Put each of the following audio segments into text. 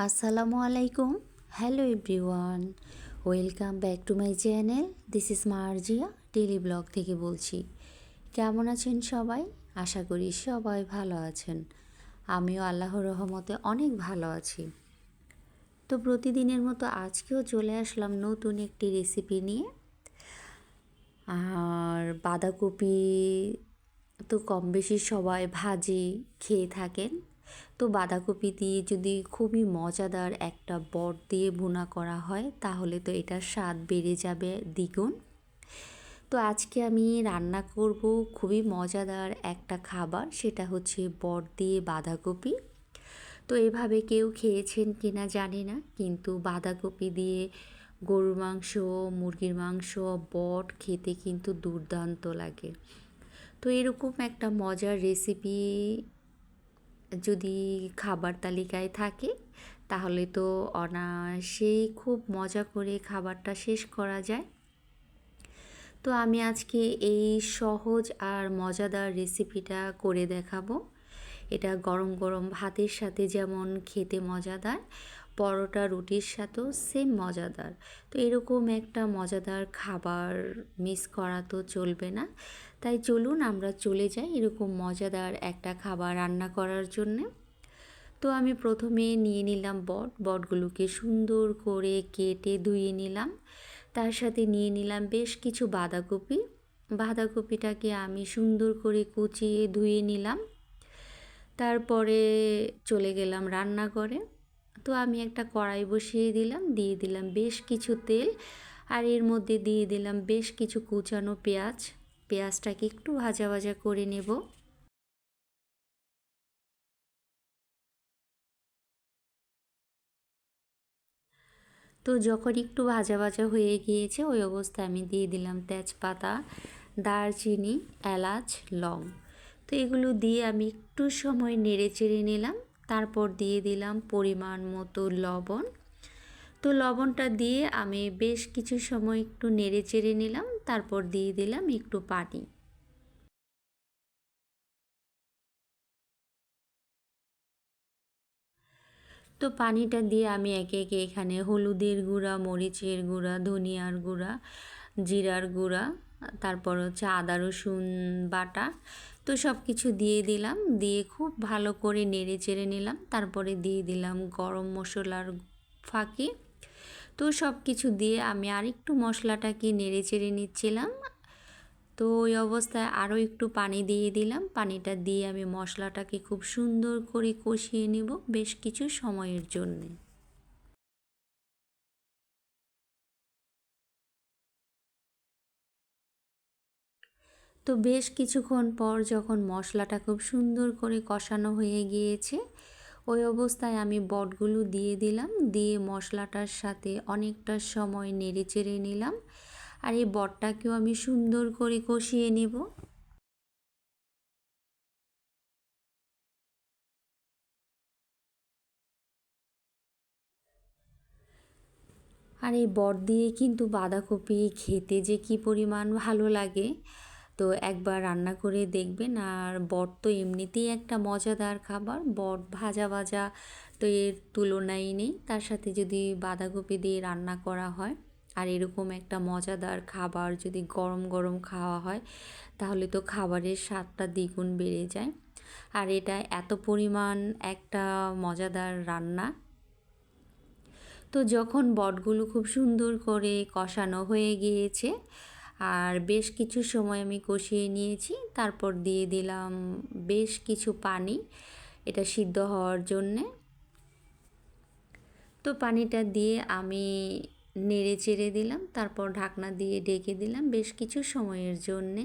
আসসালামু আলাইকুম। Hello everyone welcome back to my channel this is Marjia daily blog থেকে বলছি। কেমন আছেন সবাই? আশা করি সবাই ভালো আছেন। আমিও আল্লাহর রহমতে অনেক ভালো আছি। তো প্রতিদিনের মতো আজকেও চলে আসলাম নতুন একটি রেসিপি নিয়ে। আর বাঁধাকপি তো কম বেশি সবাই ভাজি খেয়ে থাকেন। তো বাঁধাকপি দিয়ে যদি খুবই মজাদার একটা বট দিয়ে ভুনা করা হয়, তাহলে তো এটার স্বাদ বেড়ে যাবে দ্বিগুণ। তো আজকে আমি রান্না করব খুবই মজাদার একটা খাবার, সেটা হচ্ছে বট দিয়ে বাঁধাকপি। তো এভাবে কেউ খেয়েছেন কিনা জানি না, কিন্তু বাঁধাকপি দিয়ে গরুর মাংস, মুরগির মাংস, বট খেতে কিন্তু দুর্দান্ত লাগে। তো এরকম একটা মজার রেসিপি যদি খাবার তালিকায় থাকে, তাহলে তো অনায়াসেই খুব মজা করে খাবারটা শেষ করা যায়। তো আমি আজকে এই সহজ আর মজাদার রেসিপিটা করে দেখাবো। এটা গরম গরম ভাতের সাথে যেমন খেতে মজাদার, পরোটা রুটির সাথেও সেম মজাদার। তো এরকম একটা মজাদার খাবার মিস করা তো চলবে না। তাই চলুন আমরা চলে যাই এরকম মজাদার একটা খাবার রান্না করার জন্যে। তো আমি প্রথমে নিয়ে নিলাম বট, বটগুলোকে সুন্দর করে কেটে ধুয়ে নিলাম। তার সাথে নিয়ে নিলাম বেশ কিছু বাঁধাকপি। বাঁধাকপিটাকে আমি সুন্দর করে কুচিয়ে ধুয়ে নিলাম। তারপরে চলে গেলাম রান্নাঘরে। তো আমি একটা কড়াই বসিয়ে দিলাম, দিয়ে দিলাম বেশ কিছু তেল। আর এর মধ্যে দিয়ে দিলাম বেশ কিছু কুচানো পেঁয়াজ। পেঁয়াজটাকে একটু ভাজা ভাজা করে নেব। তো যখন একটু ভাজা ভাজা হয়ে গিয়েছে, ওই অবস্থায় আমি দিয়ে দিলাম তেজপাতা, দারচিনি, এলাচ, লং। তো এগুলো দিয়ে আমি একটু সময় নেড়ে চেড়ে নিলাম। তারপর দিয়ে দিলাম পরিমাণ মতো লবণ। তো লবণটা দিয়ে আমি বেশ কিছু সময় একটু নেড়ে চেড়ে নিলাম। তারপর দিয়ে দিলাম একটু পানি। তো পানিটা দিয়ে আমি একে একে এখানে হলুদের গুঁড়া, মরিচের গুঁড়া, ধনিয়ার গুঁড়া, জিরার গুঁড়া, তারপর হচ্ছে আদা, রসুন বাটা, তো সব কিছু দিয়ে দিলাম। দিয়ে খুব ভালো করে নেড়ে চেড়ে নিলাম। তারপরে দিয়ে দিলাম গরম মশলার ফাঁকি। তো সব কিছু দিয়ে আমি আর একটু মশলাটাকে নেড়ে চেড়ে নিচ্ছিলাম। তো ওই অবস্থায় আরও একটু পানি দিয়ে দিলাম। পানিটা দিয়ে আমি মশলাটাকে খুব সুন্দর করে কষিয়ে নেব বেশ কিছু সময়ের জন্যে। তো বেশ কিছুক্ষণ পর যখন মশলাটা খুব সুন্দর করে কষানো হয়ে গিয়েছে ওই অবস্থায় আমি বটগুলো দিয়ে দিলাম, দিয়ে মশলাটার সাথে অনেকটা সময় নেড়ে চেড়ে নিলাম। আর এই বটটাকেও আমি সুন্দর করে কষিয়ে নেব। আর এই বট দিয়ে কিন্তু বাঁধাকপি খেতে যে কি পরিমাণ ভালো লাগে। তো একবার রান্না করে দেখবেন। আর বট তো এমনিতেই একটা মজাদার খাবার। বট ভাজা ভাজা তো এর তুলনাই নেই। তার সাথে যদি বাঁধাকপি দিয়ে রান্না করা হয় আর এরকম একটা মজাদার খাবার যদি গরম গরম খাওয়া হয়, তাহলে তো খাবারের স্বাদটা দ্বিগুণ বেড়ে যায়। আর এটা এত পরিমাণ একটা মজাদার রান্না। তো যখন বটগুলো খুব সুন্দর করে কষানো হয়ে গিয়েছে আর বেশ কিছু সময় আমি কষিয়ে নিয়েছি। তারপর দিয়ে দিলাম বেশ কিছু পানি, এটা সিদ্ধ হওয়ার জন্যে। তো পানিটা দিয়ে আমি নেড়ে চেড়ে দিলাম, তারপর ঢাকনা দিয়ে ডেকে দিলাম বেশ কিছু সময়ের জন্যে।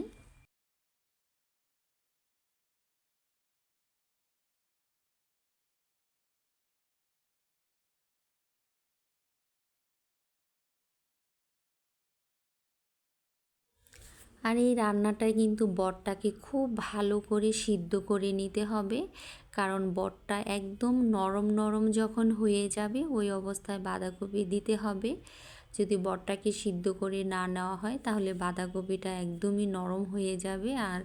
আর এই রান্নাটায় কিন্তু বটটাকে খুব ভালো করে সিদ্ধ করে নিতে হবে। কারণ বটটা একদম নরম নরম যখন হয়ে যাবে, ওই অবস্থায় বাঁধাকপি দিতে হবে। যদি বটটাকে সিদ্ধ করে না নেওয়া হয়, তাহলে বাঁধাকপিটা একদমই নরম হয়ে যাবে আর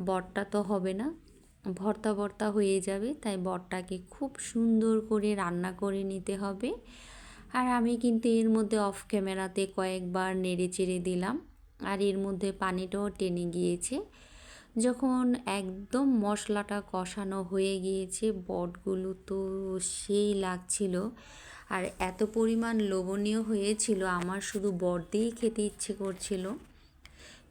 বটটা তো হবে না। ভর্তা ভর্তা হয়ে যাবে, তাই বটটাকে খুব সুন্দর করে রান্না করে নিতে হবে। আর আমি কিন্তু এর মধ্যে অফ ক্যামেরাতে কয়েকবার নেড়ে চেড়ে দিলাম। আর এর মধ্যে পানিটাও টেনে গিয়েছে। যখন একদম মশলাটা কষানো হয়ে গিয়েছে, বটগুলো তো সেই লাগছিল। আর এত পরিমাণ লোভনীয় হয়েছিল, আমার শুধু বট দিয়েই খেতে ইচ্ছে করছিল।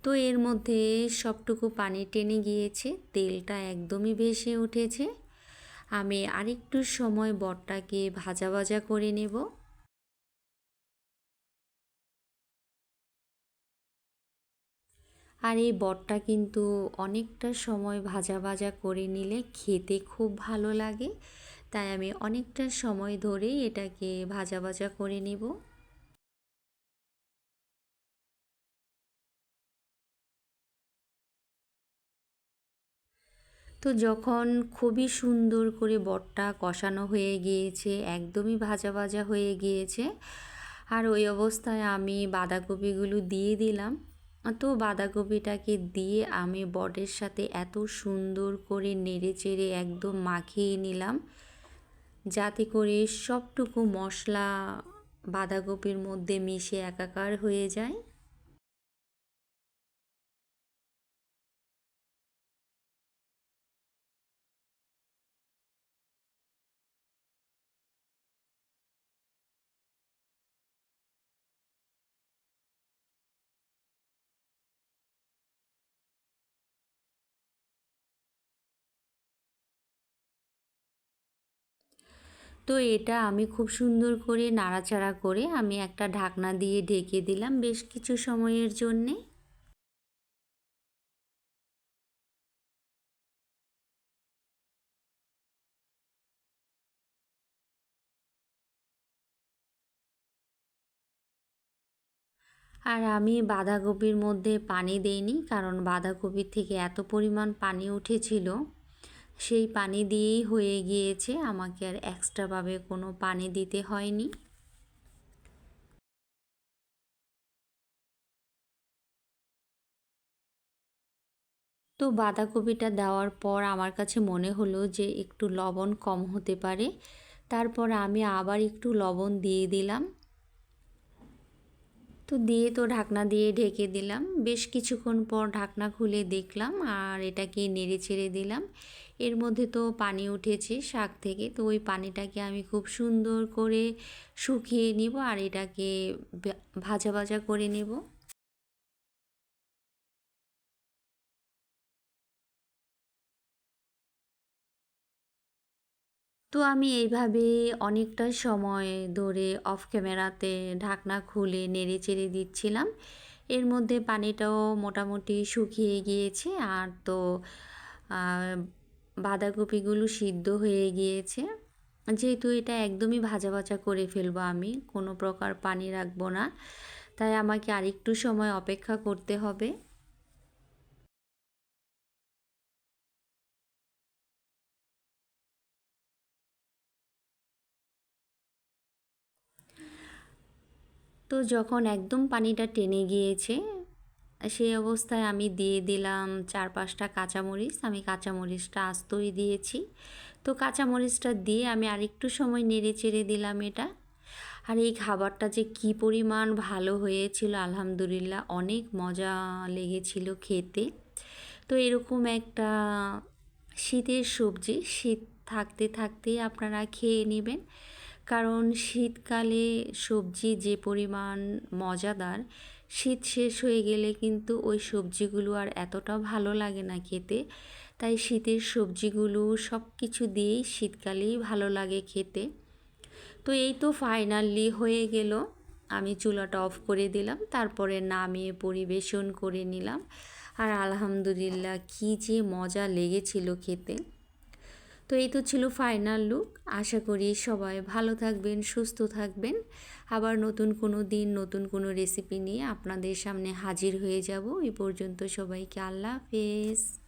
তো এর মধ্যে সবটুকু পানি টেনে গিয়েছে, তেলটা একদমই ভেসে উঠেছে। আমি আরেকটু সময় বটটাকে ভাজা ভাজা করে নেব। আর এই বটটা কিন্তু অনেকটা সময় ভাজা ভাজা করে নিলে খেতে খুব ভালো লাগে। তাই আমি অনেকটা সময় ধরেই এটাকে ভাজা ভাজা করে নিব। তো যখন খুবই সুন্দর করে বটটা কষানো হয়ে গিয়েছে, একদমই ভাজা ভাজা হয়ে গিয়েছে, আর ওই অবস্থায় আমি বাঁধাকপিগুলো দিয়ে দিলাম। তো বাঁধাকপিটাকে দিয়ে আমি বটের সাথে এত সুন্দর করে নেড়ে চেড়ে একদম মাখিয়ে নিলাম। যাতে করে সবটুকু মশলা বাঁধাকপির মধ্যে মিশে একাকার হয়ে যায়। তো এটা আমি খুব সুন্দর করে নাড়াচাড়া করে আমি একটা ঢাকনা দিয়ে ঢেকে দিলাম বেশ কিছু সময়ের জন্যে। আর আমি বাঁধাকপির মধ্যে পানি দেইনি, কারণ বাঁধাকপির থেকে এত পরিমাণ পানি উঠেছিল। সেই পানি দিয়েই হয়ে গিয়েছে। আমাকে আর এক্সট্রাভাবে কোনো পানি দিতে হয়নি। তো বাঁধাকপিটা দেওয়ার পর আমার কাছে মনে হলো যে একটু লবণ কম হতে পারে। তারপর আমি আবার একটু লবণ দিয়ে দিলাম। তো দিয়ে তো ঢাকনা দিয়ে ঢেকে দিলাম। বেশ কিছুক্ষণ পর ঢাকনা খুলে দেখলাম আর এটাকে নেড়ে ছেড়ে দিলাম। এর মধ্যে তো পানি উঠেছে শাক থেকে। তো ওই পানিটাকে আমি খুব সুন্দর করে শুকিয়ে নিব আর এটাকে ভাজা ভাজা করে নেব। তো আমি এইভাবে অনেকটা সময় ধরে অফ ক্যামেরাতে ঢাকনা খুলে নেড়ে চেড়ে দিচ্ছিলাম। এর মধ্যে পানিটাও মোটামুটি শুকিয়ে গিয়েছে আর তো বাঁধাকপিগুলো সিদ্ধ হয়ে গিয়েছে। যেহেতু এটা একদমই ভাজা ভাজা করে ফেলব আমি, কোনো প্রকার পানি রাখব না। তাই আমাকে আরেকটু সময় অপেক্ষা করতে হবে। তো যখন একদম পানিটা টেনে গিয়েছে সেই অবস্থায় আমি দিয়ে দিলাম চার পাঁচটা কাঁচামরিচ। আমি কাঁচামরিচটা আস্তই দিয়েছি। তো কাঁচামরিচটা দিয়ে আমি আরেকটু সময় নেড়ে চেড়ে দিলাম এটা। আর এই খাবারটা যে কি পরিমাণ ভালো হয়েছিল, আলহামদুলিল্লাহ অনেক মজা লেগেছিল খেতে। তো এরকম একটা শীতের সবজি, শীত থাকতে থাকতেই আপনারা খেয়ে নেবেন। কারণ শীতকালে সবজি যে পরিমাণ মজাদার শীত শেষ হয়ে গেলে কিন্তু ওই সবজিগুলো আর এতটা ভালো লাগে না খেতে। তাই শীতের সবজিগুলো সব কিছু দিয়েই শীতকালেই ভালো লাগে খেতে। তো এই তো ফাইনালি হয়ে গেল। আমি চুলাটা অফ করে দিলাম, তারপরে নামিয়ে পরিবেশন করে নিলাম। আর আলহামদুলিল্লাহ, কী যে মজা লেগেছিল খেতে। তো এই তো ছিল ফাইনাল লুক আশা করি সবাই ভালো থাকবেন, সুস্থ থাকবেন। আবার নতুন কোনো দিন, নতুন কোনো রেসিপি নিয়ে আপনাদের সামনে হাজির হয়ে যাব। এই পর্যন্ত সবাইকে আল্লাহ হাফেজ।